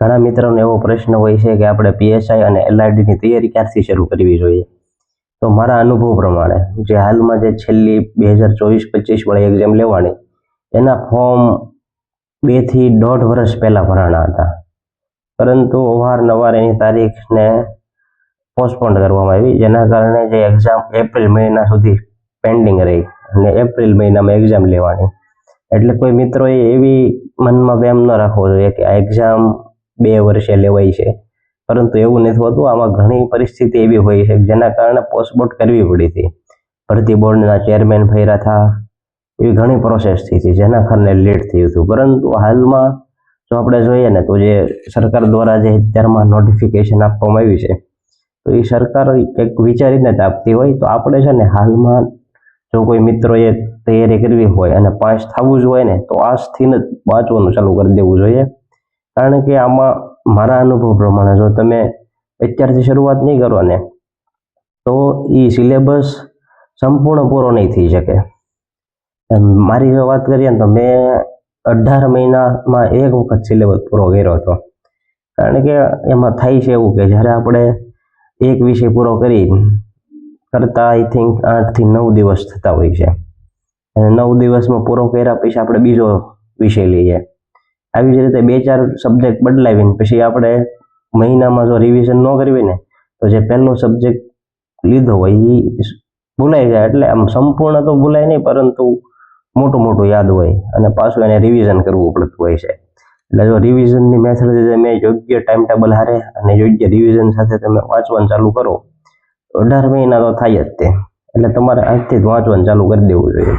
ઘણા મિત્રોને એવો પ્રશ્ન હોય છે કે આપણે પીએસઆઈ અને એલઆરડીની તૈયારી ક્યારથી શરૂ કરવી જોઈએ? તો મારા અનુભવ પ્રમાણે, જે હાલમાં જે છેલ્લી બે હજાર ચોવીસ પચીસ વાળી એક્ઝામ લેવાની, એના ફોર્મ બેથી દોઢ વર્ષ પહેલાં ભરાણા હતા. પરંતુ અવારનવાર એની તારીખને પોસ્ટપોન્ડ કરવામાં આવી, જેના કારણે જે એક્ઝામ એપ્રિલ મહિના સુધી પેન્ડિંગ રહી અને એપ્રિલ મહિનામાં એક્ઝામ લેવાની. એટલે કોઈ મિત્રોએ એવી મનમાં વેમ ન રાખવો જોઈએ કે આ એક્ઝામ બે વર્ષે લેવાય છે. પરંતુ એવું નથી હોતું, આમાં ઘણી પરિસ્થિતિ એવી હોય છે જેના કારણે પોસ્ટબોટ કરવી પડી હતી. ભરતી બોર્ડના ચેરમેન ફર્યા હતા એવી ઘણી પ્રોસેસ થઈ હતી જેના કારણે લેટ થયું હતું. પરંતુ હાલમાં જો આપણે જોઈએ ને તો જે સરકાર દ્વારા જે અત્યારમાં નોટિફિકેશન આપવામાં આવ્યું છે, તો એ સરકાર કંઈક વિચારીને જ આપતી હોય. તો આપણે છે ને હાલમાં જો કોઈ મિત્રોએ તૈયારી કરવી હોય અને પાસ થવું જ હોય ને, તો આજથી જ વાંચવાનું ચાલુ કરી દેવું જોઈએ. કારણ કે આમાં મારા અનુભવ પ્રમાણે જો તમે અત્યારથી શરૂઆત નહીં કરો ને, તો એ સિલેબસ સંપૂર્ણ પૂરો નહીં થઈ શકે. મારી જો વાત કરીએ ને, તો મેં અઢાર મહિનામાં એક વખત સિલેબસ પૂરો કર્યો હતો. કારણ કે એમાં થાય છે એવું કે જ્યારે આપણે એક વિષય પૂરો કરી કરતાં આઈ થિંક આઠથી નવ દિવસ થતા હોય છે. અને નવ દિવસમાં પૂરો કર્યા પછી આપણે બીજો વિષય લઈએ. આવી જ રીતે બે ચાર સબ્જેક્ટ બદલાવીને, પછી આપણે મહિનામાં જો રિવિઝન ન કરવી ને, તો જે પહેલો સબ્જેક્ટ લીધો હોય એ ભૂલાઈ જાય. એટલે આમ સંપૂર્ણ તો ભૂલાય નહીં, પરંતુ મોટું મોટું યાદ હોય અને પાછું એને રિવિઝન કરવું પડતું હોય છે. એટલે જો રિવિઝનની મેથડ તમે યોગ્ય ટાઈમ ટેબલ હારે અને યોગ્ય રિવિઝન સાથે તમે વાંચવાનું ચાલુ કરો, તો અઢાર મહિના તો થાય જ તે. એટલે તમારે આજથી જ વાંચવાનું ચાલુ કરી દેવું જોઈએ.